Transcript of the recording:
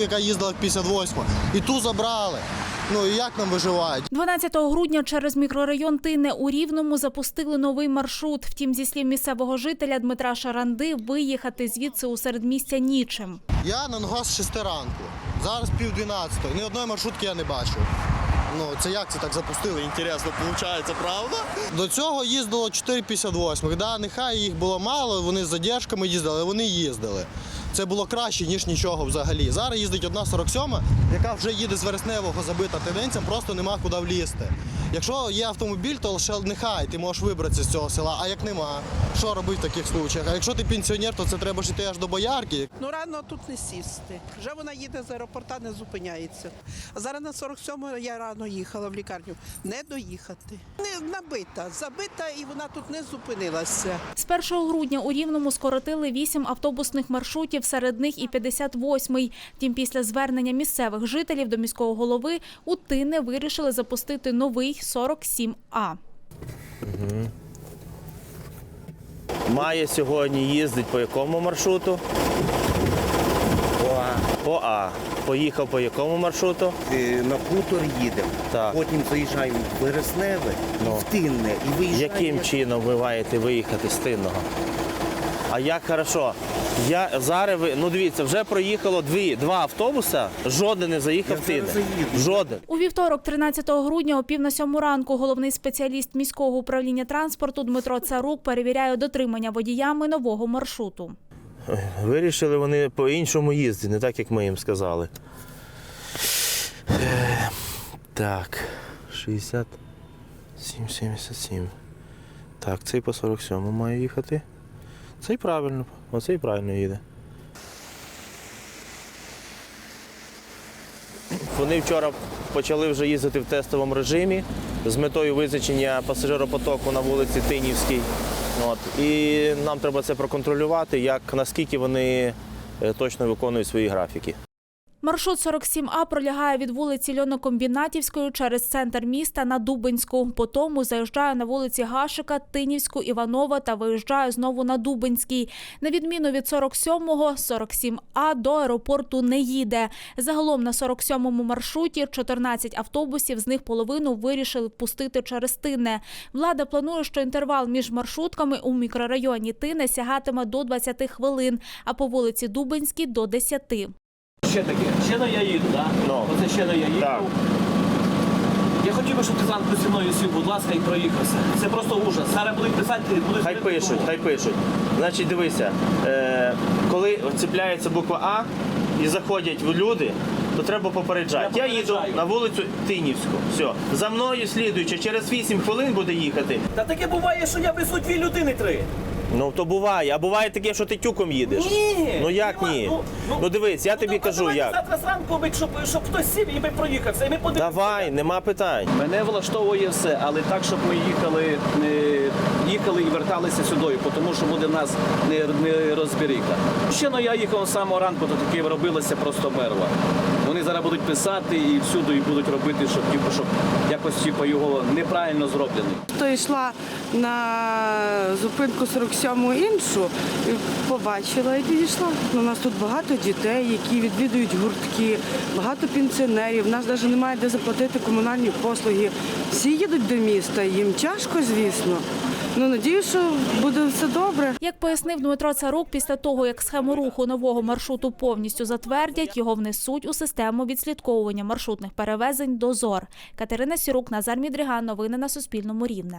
яка їздила в 58 і ту забрали. Ну і як нам виживають? 12 грудня через мікрорайон Тине у Рівному запустили новий маршрут. Втім, зі слів місцевого жителя Дмитра Шаранди, виїхати звідси у середмістя нічим. Я на ногах з 6 ранку. Зараз пів 12. Ні одної маршрутки я не бачив. Ну, це як це так запустили? Інтересно, виходить, правда? До цього їздило 4,58. Да, нехай їх було мало, вони з задержками їздили, але вони їздили. Це було краще, ніж нічого взагалі. Зараз їздить одна 47, яка вже їде з вересневого забита тенденція, просто нема куди влізти. Якщо є автомобіль, то лише нехай ти можеш вибратися з цього села, а як нема, що робити в таких случаях? А якщо ти пенсіонер, то це треба ж йти аж до боярки. Ну рано тут не сісти. Вже вона їде з аеропорта, не зупиняється. А зараз на 47-му я рано їхала в лікарню. Не доїхати. Не набита, забита, і вона тут не зупинилася. З 1 грудня у Рівному скоротили 8 автобусних маршрутів, серед них і 58-й. Втім, після звернення місцевих жителів до міського голови у Тине вирішили запустити новий 47А. Має сьогодні їздить по якому маршруту? По А. По А. Поїхав по якому маршруту? Е, на хутор їдемо, Так. потім заїжджаємо в Вересневе, Ну. в Тинне і виїжджаємо. Яким чином ви маєте виїхати з Тинного? А як хорошо? Я зараз ви ну дивіться, вже проїхало дві два автобуса. Жоден не заїхав Тине. Жоден. У вівторок, 13 грудня, о пів на сьому ранку, головний спеціаліст міського управління транспорту Дмитро Царук перевіряє дотримання водіями нового маршруту. Вирішили вони по-іншому їздити, не так, як ми їм сказали. Е, Так, 67, 77. Так, цей по 47 має їхати. Цей правильно, оцей правильно їде. Вони вчора почали вже їздити в тестовому режимі з метою визначення пасажиропотоку на вулиці Тинівській. От. І нам треба це проконтролювати, як наскільки вони е, точно виконують свої графіки. Маршрут 47А пролягає від вулиці Льонокомбінатівської через центр міста на Дубинську. Потім заїжджає на вулиці Гашика, Тинівську, Іванова та виїжджає знову на Дубинський. На відміну від 47-го, 47А до аеропорту не їде. Загалом на 47-му маршруті 14 автобусів, з них половину вирішили пустити через Тине. Влада планує, що інтервал між маршрутками у мікрорайоні Тине сягатиме до 20 хвилин, а по вулиці Дубинській – до 10. Ще таке. Ще на я їду, так? Ну. Оце ще на я їду. Так. Я хотів би, щоб ти зранку зі мною сів, будь ласка, і проїхався. Це просто ужас. Зараз будуть писати, будуть Хай пишуть, хай пишуть. Значить, дивися, е, коли цепляється буква А і заходять в люди, то треба попереджати. Я Я, їду попереджаю. на вулицю Тинівську. Все. За мною слідуючи, через 8 хвилин буде їхати. Та таке буває, що я везу дві людини три. Ну то буває, а буває таке, що ти тюком їдеш. Ні. Ну як Нема. ні? Ну, дивись, я тобі ну, кажу, давайте як. Завтра зранку, ми, щоб, щоб хтось сів і ми проїхався. І ми подивимося. Давай, нема питань. Мене влаштовує все, але так, щоб ми їхали, е, їхали і верталися сюди, тому що буде в нас не, не розберіка. Ще ну, я їхав з самого ранку, то таке робилося просто мерва. Вони зараз будуть писати і всюди і будуть робити, щоб, типу, щоб якось типу, його неправильно зроблений. То йшла на зупинку 47 іншу, і побачила і підійшла. У нас тут багато дітей, які відвідують гуртки, багато пенсіонерів. У нас навіть немає де заплатити комунальні послуги. Всі їдуть до міста. Їм тяжко, звісно. Ну надію, що буде все добре. Як пояснив Дмитро Царук, після того, як схему руху нового маршруту повністю затвердять, його внесуть у систему відслідковування маршрутних перевезень «Дозор». Катерина Сірук, Назар Мідріган. Новини на Суспільному Рівне.